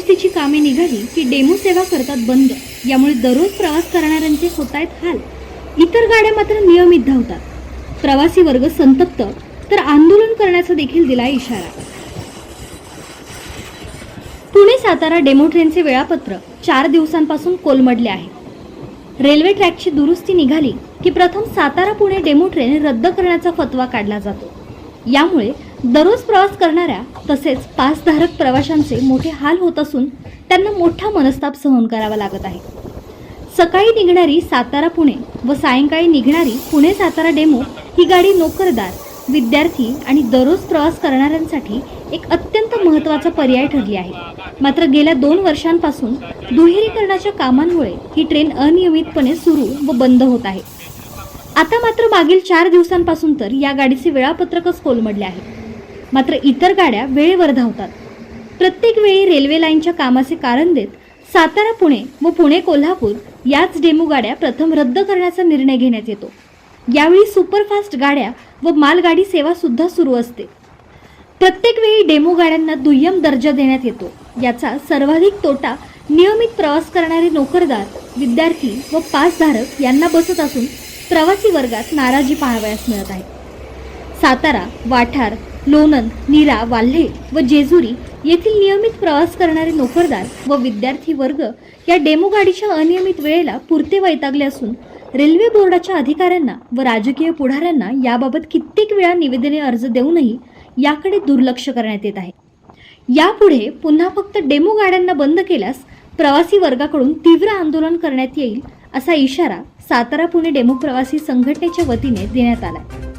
दुरुस्तीची कामे निघाली की डेमो सेवा करतात बंद. यामुळे दररोज प्रवास करणाऱ्यांचे होत आहेत हाल. इतर गाड्या मात्र नियमित धावतात. प्रवासी वर्ग संतप्त तर आंदोलन करण्याचा देखील दिला इशारा. पुणे सातारा डेमो ट्रेनचे वेळापत्रक चार दिवसांपासून कोलमडले आहे. रेल्वे ट्रॅकची दुरुस्ती निघाली की प्रथम सातारा पुणे डेमो ट्रेन रद्द करण्याचा फतवा काढला जातो. यामुळे दररोज प्रवास करणाऱ्या तसेच पासधारक प्रवाशांचे मोठे हाल होत असून त्यांना मोठा मनस्ताप सहन करावा लागत आहे. सकाळी निघणारी सातारा पुणे व सायंकाळी निघणारी पुणे सातारा डेमो ही गाडी नोकरदार विद्यार्थी आणि दररोज प्रवास करणाऱ्यांसाठी एक अत्यंत महत्त्वाचा पर्याय ठरली आहे. मात्र गेल्या दोन वर्षांपासून दुहेरीकरणाच्या कामांमुळे ही ट्रेन अनियमितपणे सुरू व बंद होत आहे. आता मात्र मागील चार दिवसांपासून तर या गाडीचे वेळापत्रकच कोलमडले आहे. मात्र इतर गाड्या वेळेवर धावतात. प्रत्येक वेळी रेल्वे लाईनच्या कामाचे कारण देत सातारा पुणे व पुणे कोल्हापूर याच डेमो गाड्या प्रथम रद्द करण्याचा निर्णय घेण्यात येतो. यावेळी सुपरफास्ट गाड्या व मालगाडी सेवा सुद्धा सुरू असते. प्रत्येक वेळी डेमो गाड्यांना दुय्यम दर्जा देण्यात येतो. याचा सर्वाधिक तोटा नियमित प्रवास करणारे नोकरदार विद्यार्थी व पासधारक यांना बसत असून प्रवासी वर्गात नाराजी पाहावयास मिळत आहे. सातारा वाठार लोणंद नीरा वाल्हे व जेजुरी येथील नियमित प्रवास करणारे नोकरदार व विद्यार्थी वर्ग या डेमो गाडीच्या अनियमित वेळेला पुरते वैतागले असून रेल्वे बोर्डाच्या अधिकाऱ्यांना व राजकीय पुढाऱ्यांना याबाबत कित्येक वेळा निवेदने अर्ज देऊनही याकडे दुर्लक्ष करण्यात येत आहे. यापुढे पुन्हा फक्त डेमो गाड्यांना बंद केल्यास प्रवासी वर्गाकडून तीव्र आंदोलन करण्यात येईल असा इशारा सातारा पुणे डेमो प्रवासी संघटनेच्या वतीने देण्यात आलाय.